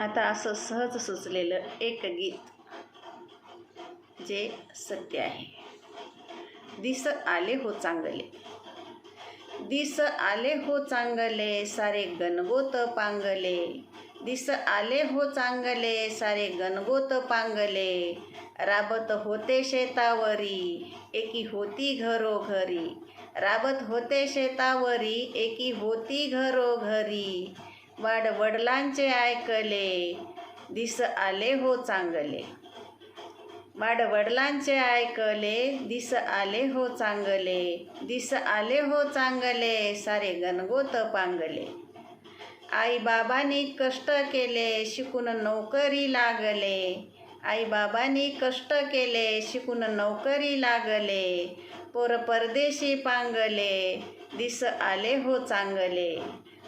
आता असं सहज सुचलेलं एक गीत जे सत्य आहे. दिस आले हो चांगले. दिस आले हो चांगले सारे गणगोत पांगले. दिस आले हो चांगले सारे गणगोत पांगले. राबत होते शेतावरी एकी होती घरोघरी. राबत होते शेतावरी एकी होती घरोघरी. वाड वडिलांचे ऐकले दिस आले हो चांगले. वाड वडिलांचे ऐकले दिस आले हो चांगले दिस आले हो चांगले सारे गणगोत पांगले. आई बाबांनी कष्ट केले शिकून नोकरी लागले. आई बाबांनी कष्ट केले शिकून नोकरी लागले. पोर परदेशी पांगले दिस आले हो चांगले.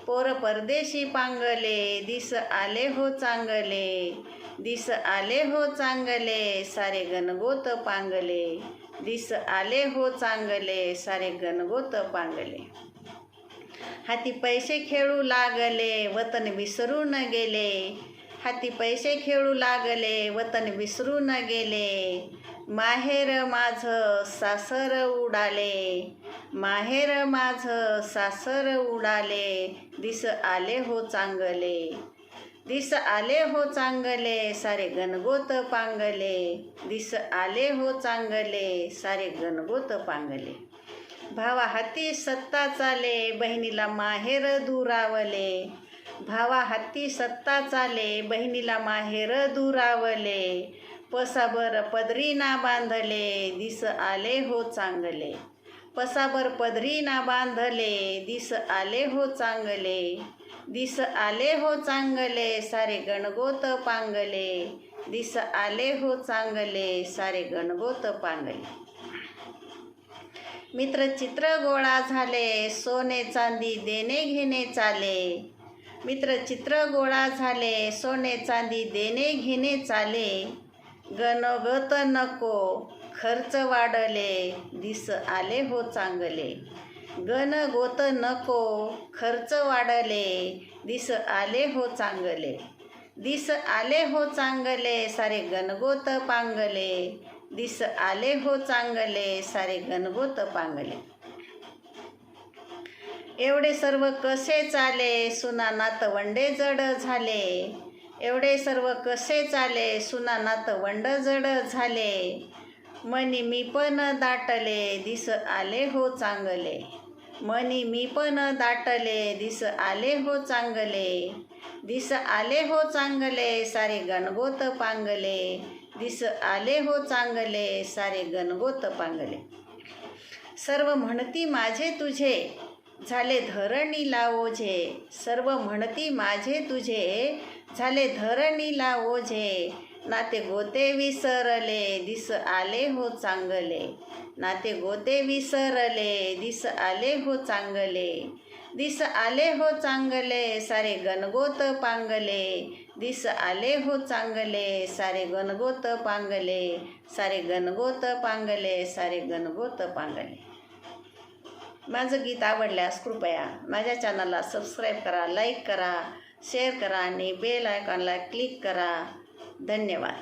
पोर परदेशी पांगले दिस आले हो चांगले दिस आले हो चांगले सारे गणगोत पांगले दिस आले हो चांगले सारे गणगोत पांगले. हाती पैसे खेळू लागले वतन विसरून गेले. हाती पैसे खेळू लागले वतन विसरून गेले. माहेर माझं सासर उडाले. माहेर माझं सासर उडाले दिस आले हो चांगले. दिस आले हो चांगले सारे गणगोत पांगले. दिस आले हो चांगले सारे गणगोत पांगले. भावा हाती सत्ता चाले बहिणीला माहेर दुरावले. भावा हाती सत्ता चाले बहिणीला माहेर दुरावले. पसाबर पदरी ना बांधले दिस आले हो चांगले. पसाबर पदरी ना बांधले दिस आले हो चांगले. दिस आले हो चांगले सारे गणगोत पांगले. दिस आले हो चांगले सारे गणगोत पांगले. मित्र चित्र गोळा झाले सोने चांदी देणे घेणे चाले. मित्र चित्र गोळा झाले सोने चांदी देणे घेणे चाले. गणगत नको खर्च वाढले दिस आले हो चांगले. गण गोत नको खर्च वाढले दिस आले हो चांगले. दिस आले हो चांगले सारे गणगोत पांगले. दिस आले हो चांगले सारे गणगोत पांगले. एवढे सर्व कसे चाले सुना नातवंडे जड झाले. एवढे सर्व कसे चाले सुना नातवंड जड झाले. मनी मी पण दाटले दिस आले हो चांगले. मनी मी पण दाटले दिस आले हो चांगले. दिस आले हो चांगले सारे गणगोत पांगले. दिस आले हो चांगले सारे गणगोत पांगले. सर्व म्हणती माझे तुझे झाले धरणी ओझे सर्व म्हणती माझे तुझे झाले धरणी ओझे नाते गोते विसरले दिस आले हो चांगले. नाते गोते विसरले दिस आले हो चांगले. दिस आले हो चांगले सारे गणगोत पांगले. दिस आले हो चांगले सारे गणगोत पांगले. सारे गणगोत पांगले सारे गणगोत पांगले. माझं गीत आवडल्यास कृपया माझ्या चॅनलला सबस्क्राईब करा लाईक करा शेअर करा आणि बेल आयकॉनला क्लिक करा. दन्नेवाल